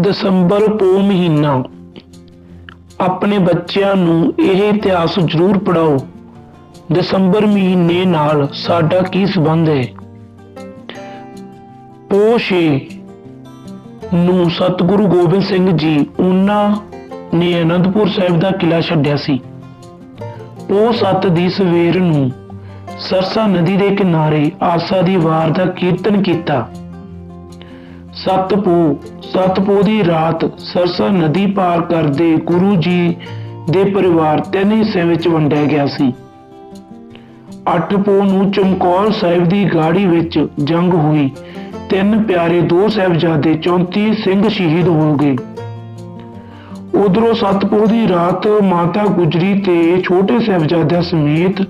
ਦਸੰਬਰ ਪੋ ਮਹੀਨਾ। ਆਪਣੇ ਬੱਚਿਆਂ ਨੂੰ ਇਹ ਇਤਿਹਾਸ ਜ਼ਰੂਰ ਪੜਾਓ ਦਸੰਬਰ ਮਹੀਨੇ ਨਾਲ ਸਾਡਾ ਕੀ ਸੰਬੰਧ ਹੈ? ਪੋਸ਼ੇ ਨੂੰ ਸਤਿਗੁਰੂ ਗੋਬਿੰਦ ਸਿੰਘ ਜੀ ਉਹਨਾਂ ਨੇ ਅਨੰਦਪੁਰ ਸਾਹਿਬ ਦਾ ਕਿਲਾ ਛੱਡਿਆ ਸੀ। ਪੋ ਸੱਤ ਦੀ ਸਵੇਰ ਨੂੰ ਸਰਸਾ ਨਦੀ ਦੇ ਕਿਨਾਰੇ ਆਸਾ ਦੀ ਵਾਰ ਦਾ ਕੀਰਤਨ ਕੀਤਾ। ਸਤਪੂ ਸਤਪੂ ਦੀ ਰਾਤ ਸਰਸਾ ਨਦੀ ਪਾਰ ਕਰਦੇ ਗੁਰੂ ਜੀ ਦੇ ਪਰਿਵਾਰ ਤਿੰਨ ਹਿੱਸਿਆਂ ਵਿੱਚ ਵੰਡਿਆ ਗਿਆ ਸੀ। ਅੱਠ ਨੂੰ ਚਮਕੌਰ ਸਾਹਿਬ ਦੀ ਗਾੜੀ ਵਿੱਚ ਜੰਗ ਹੋਈ। ਤਿੰਨ ਪਿਆਰੇ ਦੋ ਸਾਹਿਬਜ਼ਾਦੇ 34 ਸਿੰਘ ਸ਼ਹੀਦ ਹੋ ਗਏ। ਉਧਰੋਂ ਸਤਪੁਰ ਦੀ ਰਾਤ ਮਾਤਾ ਗੁਜਰੀ ਤੇ ਛੋਟੇ ਸਾਹਿਬਜ਼ਾਦਿਆਂ ਸਮੇਤ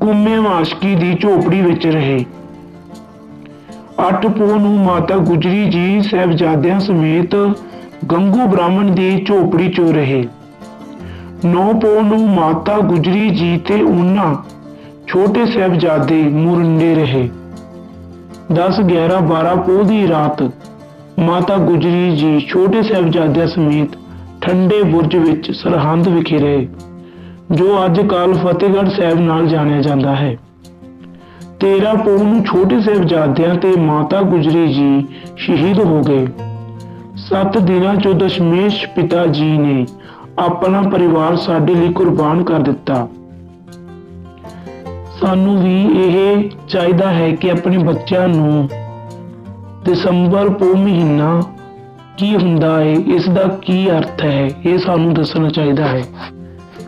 ਕੁੰਮੇ ਮਾਸ਼ਕੀ ਦੀ ਝੋਪੜੀ ਵਿੱਚ ਰਹੇ। ਅੱਠ ਪੋ ਨੂੰ ਮਾਤਾ ਗੁਜਰੀ ਜੀ ਸਾਹਿਬਜ਼ਾਦਿਆਂ ਸਮੇਤ ਗੰਗੂ ਬ੍ਰਾਹਮਣ ਦੀ ਝੋਪੜੀ 'ਚ ਰਹੇ। ਨੌ ਪੋ ਨੂੰ ਮਾਤਾ ਗੁਜਰੀ ਜੀ ਤੇ ਉਹਨਾਂ ਛੋਟੇ ਸਾਹਿਬਜ਼ਾਦੇ ਮੁਰੰਡੇ ਰਹੇ। 10 11 12 ਪੋ ਦੀ ਰਾਤ ਮਾਤਾ ਗੁਜਰੀ ਜੀ ਛੋਟੇ ਸਾਹਿਬਜ਼ਾਦਿਆਂ ਸਮੇਤ ਠੰਡੇ ਬੁਰਜ ਵਿੱਚ ਸਰਹੰਦ ਵਿਖੇ ਰਹੇ, ਜੋ ਅੱਜ ਕੱਲ ਫਤਿਹਗੜ੍ਹ ਸਾਹਿਬ ਨਾਲ ਜਾਣਿਆ ਜਾਂਦਾ ਹੈ। 13 ਪੋ ਨੂੰ ਛੋਟੇ ਸਾਹਿਬਜ਼ਾਦਿਆਂ ਤੇ ਮਾਤਾ ਗੁਜਰੀ ਜੀ ਸ਼ਹੀਦ ਹੋ ਗਏ। 7 ਦਿਨਾਂ ਚੋਂ ਦਸ਼ਮੇਸ਼ ਪਿਤਾ ਜੀ ਨੇ ਆਪਣਾ ਪਰਿਵਾਰ ਸਾਡੇ ਲਈ ਕੁਰਬਾਨ ਕਰ ਦਿੱਤਾ। ਸਾਨੂੰ ਵੀ ਇਹ ਚਾਹੀਦਾ ਹੈ ਕਿ ਆਪਣੇ ਬੱਚਿਆਂ ਨੂੰ ਦਸੰਬਰ ਪੋ ਮਹੀਨਾ ਕੀ ਹੁੰਦਾ ਹੈ, ਇਸ ਦਾ ਕੀ ਅਰਥ ਹੈ, ਇਹ ਸਾਨੂੰ ਦੱਸਣਾ ਚਾਹੀਦਾ ਹੈ।